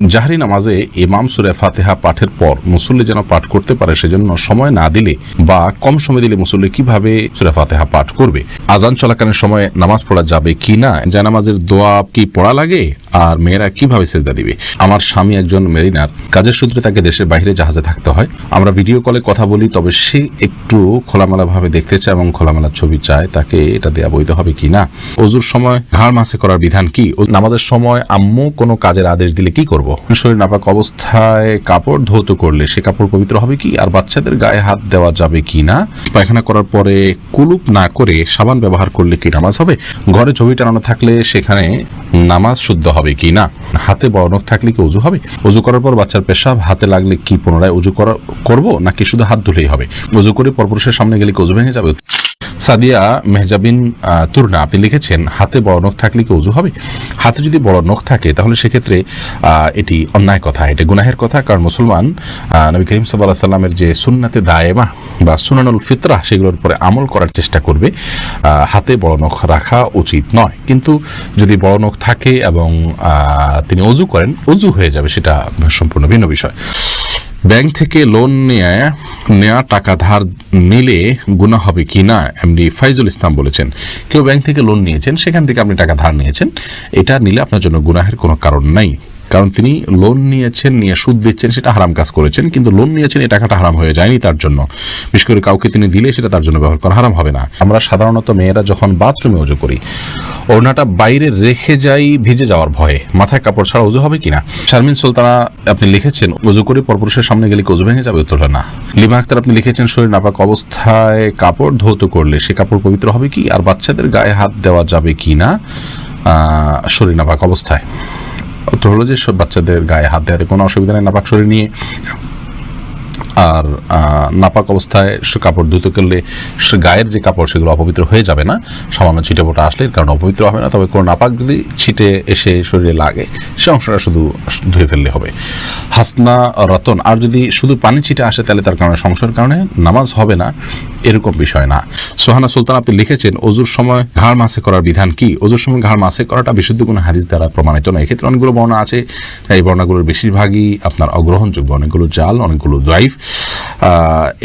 জাহরি নামাজে ইমাম সুরে ফাতেহা পাঠের পর মুসল্লি যেন পাঠ করতে পারে সেজন্য সময় না দিলে বা কম সময় দিলে মুসল্লি কীভাবে সুরে ফাতেহা পাঠ করবে? আজান চলাকালীন সময় নামাজ পড়া যাবে কি না? জানামাজের দোয়া কি পড়া লাগে? আর মেয়েরা কীভাবে সেজদা দিবে? আমার স্বামী একজন মেরিনার, কাজের সূত্রে তাকে দেশের বাইরে জাহাজে থাকতে হয়। আমরা ভিডিও কলে কথা বলি, তবে সে একটু খোলামেলা ভাবে দেখতে চায় এবং খোলামেলা ছবি চায়, তাকে এটা দেয়া বৈধ হবে কি না? অজুর সময় ঘাড় মাসে করার বিধান কি? নামাজের সময় আম্মু কোনো কাজের আদেশ দিলে কি করব? শরীর নাপাক অবস্থায় কাপড় ধৌত করলে সে কাপড় পবিত্র হবে কি? আর বাচ্চাদের গায়ে হাত দেওয়া যাবে কি না? পায়খানা করার পরে কুলুপ না করে সাবান ব্যবহার করলে কি নামাজ হবে? ঘরে ছবি টানানো থাকলে সেখানে নামাজ শুদ্ধ হবে কি না? হাতে বড় থাকলে কি উজু হবে? উজু করার পর বাচ্চার পেশাব হাতে লাগলে কি পুনরায় উজু করা করব, নাকি শুধু হাত ধুলেই হবে? উজু করে পরপুরুষের সামনে গেলে কি উজু ভেঙে যাবে? সাদিয়া মেহজাবিন তুরনা, আপনি লিখেছেন, হাতে বড় নখ থাকলে কি উজু হবে? হাতে যদি বড় নখ থাকে, তাহলে সেক্ষেত্রে এটি অন্যায় কথা, এটি গুনাহের কথা, কারণ মুসলমান নবী করিম সাল্লাহ সাল্লামের যে সুন্নাতে দায়েমা বা সুনানুল ফিতরা, সেগুলোর উপরে আমল করার চেষ্টা করবে হাতে বড় নখ রাখা উচিত নয়। কিন্তু যদি বড় নখ থাকে এবং তিনি অজু করেন, অজু হয়ে যাবে, সেটা সম্পূর্ণ ভিন্ন বিষয়। ব্যাংক থেকে লোন নিয়ে নেওয়া টাকা ধার নিলে গুণা হবে কি না? এমনি ফাইজুল ইসলাম বলেছেন, কেউ ব্যাংক থেকে লোন নিয়েছেন, সেখান থেকে আপনি টাকা ধার নিয়েছেন, এটা নিলে আপনার জন্য গুনাহের কোনো কারণ নাই। কারণ তিনি লোন নিয়েছেন, নিয়ে সুদ দিচ্ছেন, সেটা হারাম কাজ করেছেন, কিন্তু লোন নিয়েছেন, এই টাকাটা হারাম হয়ে যায়নি তার জন্য। বিশেষ করে কাউকে তিনি দিলে সেটা তার জন্য ব্যবহার করা হারাম হবে না। আমরা সাধারণত মেয়েরা যখন বাথরুমে উজু করি, ওড়নাটা বাইরে রেখে যাই ভিজে যাওয়ার ভয়ে। মাথায় কাপড় ছাড়া উজু হবে কিনা? শারমিন সুলতানা, আপনি লিখেছেন, উজু করে পরপুরুষের সামনে গেলে উজু ভেঙে যাবে উত্তর না। লিমা আক্তার আপনি লিখেছেন, শরীর নাপাক অবস্থায় কাপড় ধৌত করলে সে কাপড় পবিত্র হবে কি? আর বাচ্চাদের গায়ে হাত দেওয়া যাবে কি না শরীর নাপাক অবস্থায়। উত্তর হলো যে সব বাচ্চাদের গায়ে হাত দেওয়াতে কোনো অসুবিধা নেই, নাপাক শরীর নিয়ে। আর নাপাক অবস্থায় সে কাপড় ধুতে করলে সে গায়ের যে কাপড় সেগুলো অপবিত্র হয়ে যাবে না। সামান্য ছিটে ফোটা আসলে কারণ অপবিত্র হবে না। তবে কোনো নাপাক যদি ছিটে এসে শরীরে লাগে, সে অংশটা শুধু ধুয়ে ফেললে হবে। হাসনা রতন, আর যদি শুধু পানি ছিটে আসে তাহলে তার কারণে, সংসারের কারণে নামাজ হবে না। এরকম বিষয় না। সোহানা সুলতান, আপনি লিখেছেন অজুর সময় ঘাড় মাসে করার বিধান কি? অজুর সময় ঘাড় মাসে করাটা বিশুদ্ধ কোনো হাদিস দ্বারা প্রমাণিত নয়। এক্ষেত্রে অনেকগুলো বর্ণনা আছে। এই বর্ণাগুলোর বেশিরভাগই আপনার অগ্রহণযোগ্য, অনেকগুলো জাল, অনেকগুলো দাইফ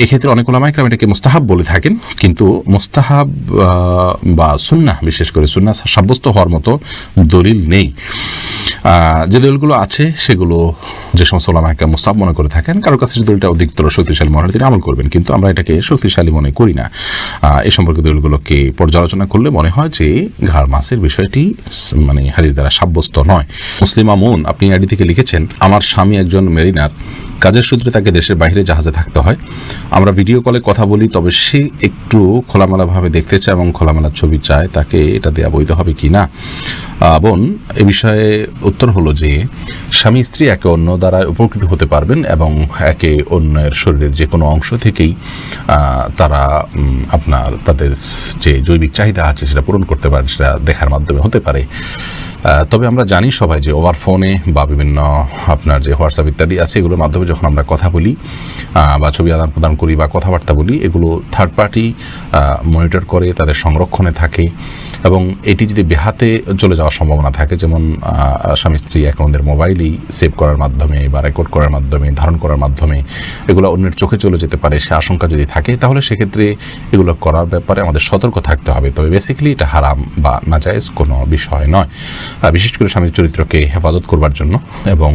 এক্ষেত্রে অনেক ওলামাইকরাম এটাকে মুস্তাহাব বলে থাকেন, কিন্তু মুস্তাহাব বা সুন্নাহ, বিশেষ করে সুন্নাহ সাব্যস্ত হওয়ার মতো দলিল নেই। যে দলিলগুলো আছে, সেগুলো যে সমস্ত ওলামাইকা মুস্তাহাব মনে করে থাকেন কারোর কাছে যে দলিলটা অধিকতর শক্তিশালী মনে হয়, তিনি আমল করবেন। কিন্তু আমরা এটাকে শক্তিশালী মনে করি না। এ সম্পর্কে দলিলগুলোকে পর্যালোচনা করলে মনে হয় যে ঘাড় মাসের বিষয়টি মানে হাদিস দ্বারা সাব্যস্ত নয়। মুসলিম আমুন, আপনি আইডি থেকে লিখেছেন, আমার স্বামী একজন মেরিনার, কাজের সূত্রে তাকে দেশের বাইরে জাহাজে থাকতে হয়। আমরা ভিডিও কলে কথা বলি, তবে সে একটু খোলামেলাভাবে দেখতে চায় এবং খোলামেলা ছবি চায়, তাকে এটা দেওয়া বৈধ হবে কি না বোন, এ বিষয়ে উত্তর হলো যে স্বামী স্ত্রী একে অন্য দ্বারা উপকৃত হতে পারবেন এবং একে অন্যের শরীরের যে কোনো অংশ থেকেই তারা আপনার তাদের যে জৈবিক চাহিদা আছে সেটা পূরণ করতে পারেন, সেটা দেখার মাধ্যমে হতে পারে। তবে আমরা জানি সবাই যে ওভার ফোনে বা বিভিন্ন আপনার যে হোয়াটসঅ্যাপ ইত্যাদি আছে, এগুলোর মাধ্যমে যখন আমরা কথা বলি বা ছবি আদান প্রদান করি বা কথাবার্তা বলি, এগুলো থার্ড পার্টি মনিটর করে, তাদের সংরক্ষণে থাকে। এবং এটি যদি বেহাতে চলে যাওয়ার সম্ভাবনা থাকে, যেমন স্বামী স্ত্রী অ্যাকাউন্টের মোবাইলেই সেভ করার মাধ্যমে বা রেকর্ড করার মাধ্যমে, ধারণ করার মাধ্যমে এগুলো অন্যের চোখে চলে যেতে পারে, সে আশঙ্কা যদি থাকে, তাহলে সেক্ষেত্রে এগুলো করার ব্যাপারে আমাদের সতর্ক থাকতে হবে। তবে বেসিক্যালি এটা হারাম বা নাজায়েজ কোনো বিষয় নয়। বিশেষ করে স্বামীর চরিত্রকে হেফাজত করবার জন্য এবং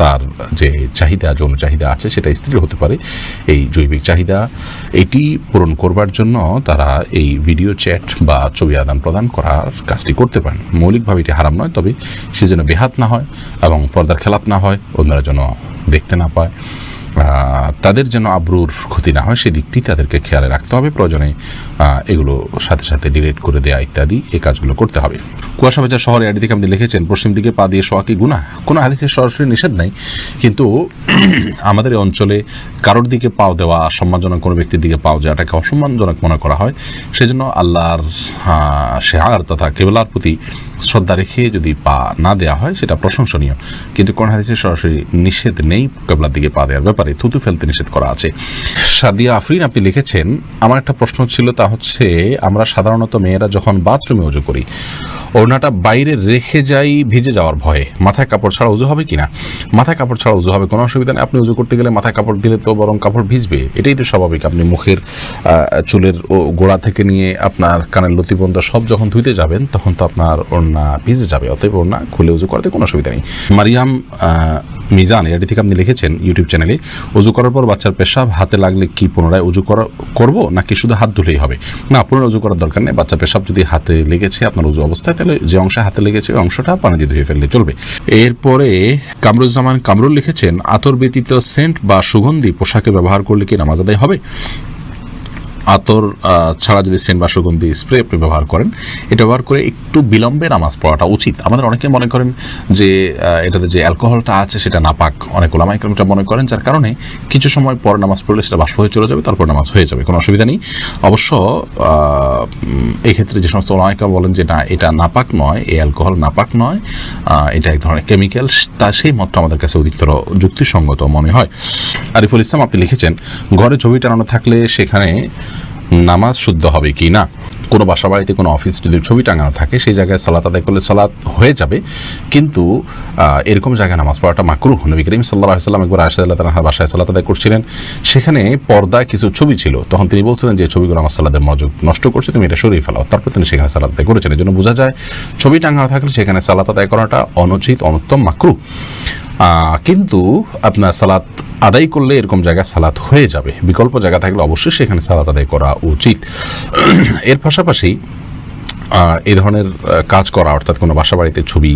তার যে চাহিদা, যৌন চাহিদা আছে, সেটা স্ত্রীর হতে পারে এই জৈবিক চাহিদা। এটি পূরণ করবার জন্য তারা এই ভিডিও চ্যাট বা ছবি আদান প্রদান করার কাজটি করতে পারেন। মৌলিকভাবে এটি হারাম নয়, তবে সে যেন বেহাত না হয় এবং পর্দার খেলাপ না হয়, অন্যরা যেন দেখতে না পায়। তাদের যেন আব্রুর ক্ষতি না হয়, সেদিকটি তাদেরকে খেয়ালে রাখতে হবে। প্রয়োজনে এগুলো সাথে সাথে ডিলেট করে দেওয়া ইত্যাদি এই কাজগুলো করতে হবে। কুয়াশা বাজার শহরে থেকে আপনি লিখেছেন, পশ্চিম দিকে পা দিয়ে শোয়া কি গুণা কোনো হাদিসের সরাসরি নিষেধ নাই। কিন্তু আমাদের এই অঞ্চলে কারোর দিকে পাও দেওয়া সম্মানজনক কোনো ব্যক্তির দিকে পাও যাওয়াটাকে অসম্মানজনক মনে করা হয়। সেজন্য আল্লাহর শেহার তথা কেবলার প্রতি শ্রদ্ধা রেখে যদি পা না দেওয়া হয়, সেটা প্রশংসনীয়। কিন্তু কোন হাদিসে সরাসরি নিষেধ নেই, কেবলার দিকে পা দেওয়ার ব্যাপারে থুতু ফেলতে নিষেধ করা আছে। সাদিয়া আফরিন আপনি লিখেছেন, আমার একটা প্রশ্ন ছিল তা হচ্ছে, আমরা সাধারণত মেয়েরা যখন বাথরুমে উজু করি ওড়নাটা বাইরে রেখে যাই ভিজে যাওয়ার ভয়ে। মাথায় কাপড় ছাড়া উজু হবে কিনা? মাথায় কাপড় ছাড়া উজু হবে, কোনো অসুবিধা নেই। আপনি উজু করতে গেলে মাথায় কাপড় দিলে তো বরং কাপড় ভিজবে। এটাই তো স্বাভাবিক। আপনি মুখের চুলের গোড়া থেকে নিয়ে আপনার কানের লতি পর্যন্ত সব যখন ধুইতে যাবেন, তখন তো আপনার ওড়না ভিজে যাবে। অতএব ওড়না খুলে উজু করতে কোনো অসুবিধা নেই। মারিয়াম মিজান এটি থেকে আপনি লিখেছেন ইউটিউব চ্যানেলে, উজু করার পর বাচ্চার পেশাব হাতে লাগলে কি পুনরায় উজু করা, করব, নাকি শুধু হাত ধুলেই হবে? না, পুনরায় উজু করার দরকার নেই। বাচ্চা পেশাব যদি হাতে লেগেছে, আপনার উজু অবস্থায় তাহলে যে অংশ হাতে লেগেছে, ওই অংশটা পানি দিয়ে ধুয়ে ফেললে চলবে। এরপরে কামরুজ্জামান কামরুল লিখেছেন, আতর ব্যতীত সেন্ট বা সুগন্ধি পোশাকে ব্যবহার করলে কি নামাজ আদায় হবে? আতর ছাড়া যদি সেন্ট বা সুগন্ধি স্প্রে আপনি ব্যবহার করেন এটা ব্যবহার করে একটু বিলম্বে নামাজ পড়াটা উচিত। আমাদের অনেকে মনে করেন যে এটাতে যে অ্যালকোহলটা আছে সেটা নাপাক অনেক ওলামাইকরম এটা মনে করেন যার কারণে কিছু সময় পর নামাজ পড়লে সেটা বাষ্প হয়ে চলে যাবে তারপর নামাজ হয়ে যাবে কোনো অসুবিধা নেই। অবশ্য আহ, উম, এই ক্ষেত্রে যে সমস্ত ওলামাইকরম বলেন যে না এটা নাপাক নয় এই অ্যালকোহল নাপাক নয় এটা এক ধরনের কেমিক্যাল তা সেই মতটা আমাদের কাছে অধিকতর যুক্তিসঙ্গত মনে হয়। আরিফুল ইসলাম আপনি লিখেছেন ঘরে ছবি টানানো থাকলে সেখানে নামাজ শুদ্ধ হবে কি না? কোনো বাসা বাড়িতে কোনো অফিস যদি ছবি টাঙানো থাকে, সেই জায়গায় সালাত আদায় করলে সালাত হয়ে যাবে। কিন্তু এরকম জায়গায় নামাজ পড়াটা মাকরু নবী করিম সাল্লাহ সাল্লাম একবার আশা আল্লাহ তালাহার বাসায় সালাত আদায় করছিলেন। সেখানে পর্দায় কিছু ছবি ছিল। তখন তিনি বলছিলেন যে ছবিগুলো আমার সালাদের মনোযোগ নষ্ট করছে, তুমি এটা সরিয়ে ফেলাও। তারপর তিনি সেখানে সালাত আদায় করেছেন। এই জন্য বোঝা যায়, ছবি টাঙানো থাকলে সেখানে সালাত আদায় করাটা অনুচিত, অনুত্তম মাকরু কিন্তু আপনার সালাত আদায় করলে এরকম জায়গা সালাত হয়ে যাবে। বিকল্প জায়গা থাকলে অবশ্যই সেখানে সালাত আদায় করা উচিত। এর পাশাপাশি এই ধরনের কাজ করা, অর্থাৎ কোনো বাসা বাড়িতে ছবি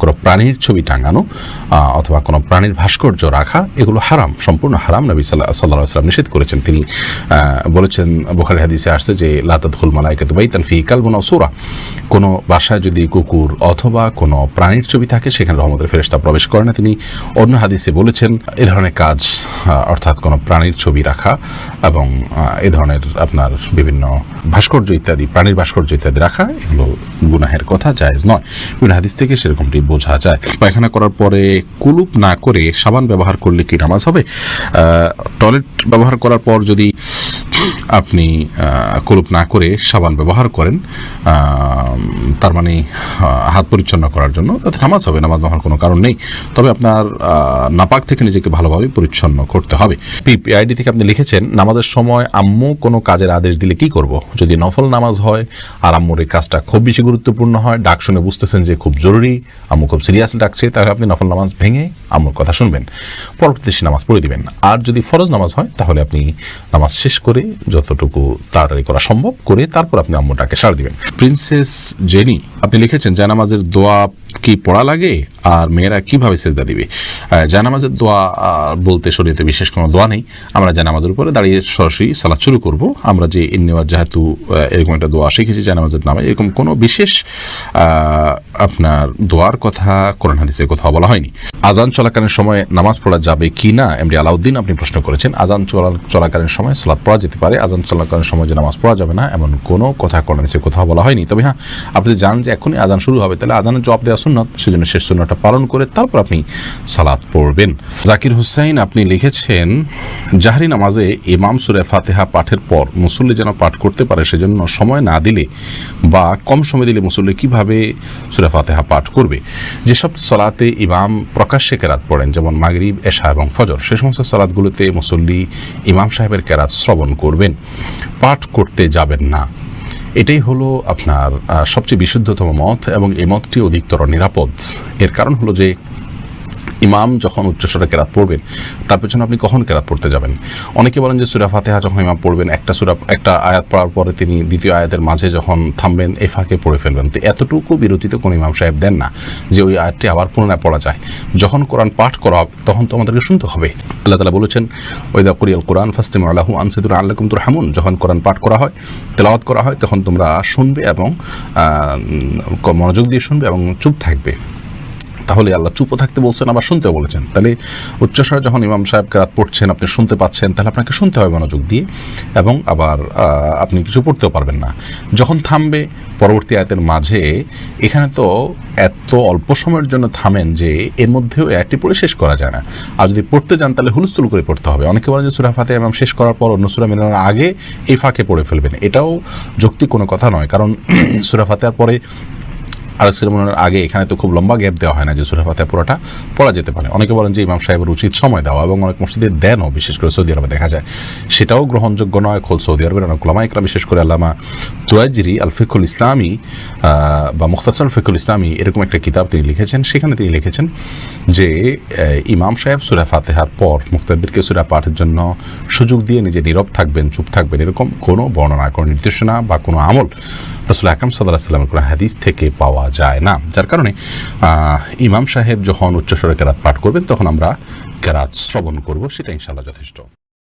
কোনো প্রাণীর ছবি টাঙানো অথবা কোনো প্রাণীর ভাস্কর্য রাখা, এগুলো হারাম, সম্পূর্ণ হারাম। নবী সাল্লাহ সাল্লাহ সাল্লাম নিষেধ করেছেন। তিনি বলেছেন বোখারি হাদিসে আসছে যে লাতাদুল মালাইকে দুবাই তান ফি কালবনা সুরা। কোনো বাসায় যদি কুকুর অথবা কোনো প্রাণীর ছবি থাকে, সেখানে রহমতের ফেরেস্তা প্রবেশ করে না। তিনি অন্য হাদিসে বলেছেন, এ ধরনের কাজ অর্থাৎ কোনো প্রাণীর ছবি রাখা এবং এ ধরনের আপনার বিভিন্ন ভাস্কর্য ইত্যাদি, প্রাণীর ভাস্কর্য ইত্যাদি রাখা এগুলো গুনাহের কথা, জায়েজ নয়। বিভিন্ন হাদিস থেকে সেরকমটি বোঝা যায়। পায়খানা করার পরে কুলুপ না করে সাবান ব্যবহার করলে কি নামাজ হবে? টয়লেট ব্যবহার করার পর যদি আপনি কুলুপ না করে সাবান ব্যবহার করেন তার মানে হাত পরিচ্ছন্ন করার জন্য। তাতে নামাজ হবে, নামাজ হওয়ার কোনো কারণ নেই। তবে আপনার নাপাক থেকে নিজেকে ভালোভাবে পরিচ্ছন্ন করতে হবে। পিপিআইডি থেকে আপনি লিখেছেন, নামাজের সময় আম্মু কোনো কাজের আদেশ দিলে কি করব? যদি নফল নামাজ হয়, আর আম্মুর এই কাজটা খুব বেশি গুরুত্বপূর্ণ হয়, ডাক শুনে বুঝতেছেন যে খুব জরুরি, আম্মু খুব সিরিয়াস ডাকছে, তাহলে আপনি নফল নামাজ ভেঙে আম্মুর কথা শুনবেন। পরবর্তীতে সে নামাজ পড়ে দিবেন। আর যদি ফরজ নামাজ হয়, তাহলে আপনি নামাজ শেষ করে যতটুকু তাড়াতাড়ি করা সম্ভব করে তারপর আপনি আম্মুটাকে সার দিবেন। প্রিন্সেস জেনি, আপনি লিখেছেন জানামাজের দোয়া কি পড়া লাগে আর মেয়েরা কীভাবে সেজদা দিবে? জানামাজের দোয়া বলতে শরীরে বিশেষ কোনো দোয়া নেই। আমরা জানামাজের উপরে দাঁড়িয়ে সরাসরি সালাদ শুরু করব। আমরা যে ইন্নেওয়ার যেহেতু এরকম একটা দোয়া শিখেছি জানামাজের নামে, এরকম কোনো বিশেষ আপনার দোয়ার কথা কোরআন হাদিসে কোথাও বলা হয়নি। আজান চলাকালীন সময় নামাজ পড়া যাবে কি না, এমডি আলাউদ্দিন আপনি প্রশ্ন করেছেন। আজান চলা, চলাকালীন সময় সালাদ পড়া যেতে পারে আজান চলাকালীন সময় যে নামাজ পড়া যাবে না, এমন কোনো কথা কোরআন হাদিসে কোথাও বলা হয়নি। তবে হ্যাঁ আপনি জানেন যে এখনই আজান শুরু হবে, তাহলে আজানের জবাব দেওয়া সুন্নত। সেজন্য শেষ সুন্নতটা পালন করে তারপর আপনি সালাদ পড়বেন। জাকির হুসাইন, আপনি লিখেছেন, জাহরি নামাজে ইমাম সুরে ফাতেহা পাঠের পর মুসল্লি যেন পাঠ করতে পারে, সেজন্য সময় না দিলে বা কম সময় দিলে মুসল্লি কীভাবে সুরে ফাতেহা পাঠ করবে? যেসব সালাতে ইমাম প্রকাশ্যে কেরাত পড়েন, যেমন মাগরিব, এশা এবং ফজর, সে সমস্ত সালাদগুলোতে মুসল্লি ইমাম সাহেবের কেরাত শ্রবণ করবেন। পাঠ করতে যাবেন না। এটাই হলো আপনার সবচেয়ে বিশুদ্ধতম মত এবং এই মতটি অধিকতর নিরাপদ। এর কারণ হলো যে ইমাম যখন উচ্চস্বরে কেরাত পড়বেন, তার পেছনে আপনি কখন কেরাত পড়তে যাবেন? অনেকে বলেন যে সুরা ফাতেহা যখন ইমাম পড়বেন, একটা সুরা, একটা আয়াত পড়ার পরে তিনি দ্বিতীয় আয়াতের মাঝে যখন থামবেন এই ফাঁকে পড়ে ফেলবেন। তো এতটুকু বিরতিতে কোনো ইমাম সাহেব দেন না যে ওই আয়াতটি আবার পুনরায় পড়া যায়। যখন কোরআন পাঠ করা হবে, তখন তো আমাদেরকে শুনতে হবে। আল্লাহ তালা বলেছেন ওইদা কুরিয়াল কোরআন ফাস্তিম আল্লাহু আনসিদুর আল্লাহ তুর হামুন যখন কোরআন পাঠ করা হয়, তেলাওয়াত করা হয়, তখন তোমরা শুনবে এবং মনোযোগ দিয়ে শুনবে এবং চুপ থাকবে। তাহলে আল্লাহ চুপও থাকতে বলছেন, আবার শুনতেও বলেছেন। তাহলে উচ্চস্বরে যখন ইমাম সাহেব রাত পড়ছেন, আপনি শুনতে পাচ্ছেন, তাহলে আপনাকে শুনতে হবে মনোযোগ দিয়ে এবং আবার আপনি কিছু পড়তেও পারবেন না। যখন থামবে, পরবর্তী আয়াতের মাঝে এখানে তো এত অল্প সময়ের জন্য থামেন যে এর মধ্যেও একটি পড়ে শেষ করা যায় না। আর যদি পড়তে যান, তাহলে হুলস্থুল করে পড়তে হবে। অনেকে বলেন যে সুরা ফাতে ইমাম শেষ করার পর অন্য সুরা মেলানোর আগে এই ফাঁকে পড়ে ফেলবেন। এটাও যৌক্তিক কোনো কথা নয়। কারণ সুরা ফাতেহার পরে আরেক সেরেমনির আগে এখানে তো খুব লম্বা গ্যাপ দেওয়া হয় না যে সুরা ফাতেহা পুরোটা পড়া যেতে পারে। অনেকে বলেন যে ইমাম সাহেবের উচিত সময় দেওয়া এবং অনেক মসজিদে দেনও বিশেষ করে সৌদি আরবে দেখা যায়। সেটাও গ্রহণযোগ্য নয়। খোল সৌদি আরবের অনেক ওলামাইকরা বিশেষ করে আল্লামা তুয়াজিরি আল ফিকুল ইসলামী বা মুখতাসর ফিকুল ইসলামী এরকম একটা কিতাব তিনি লিখেছেন। সেখানে তিনি লিখেছেন যে ইমাম সাহেব সুরা ফাতেহার পর মুক্তারদেরকে সুরা পাঠের জন্য সুযোগ দিয়ে নিজে নীরব থাকবেন, চুপ থাকবেন এরকম কোনো বর্ণনা, কোনো নির্দেশনা বা কোনো আমল রসুল আকরম সাল্লাহ সাল্লামের কোনো হাদিস থেকে পাওয়া যায় না। যার কারণে ইমাম সাহেব যখন উচ্চস্বরে কেরাত পাঠ করবেন, তখন আমরা কেরাত শ্রবণ করব, সেটা ইনশাল্লাহ যথেষ্ট।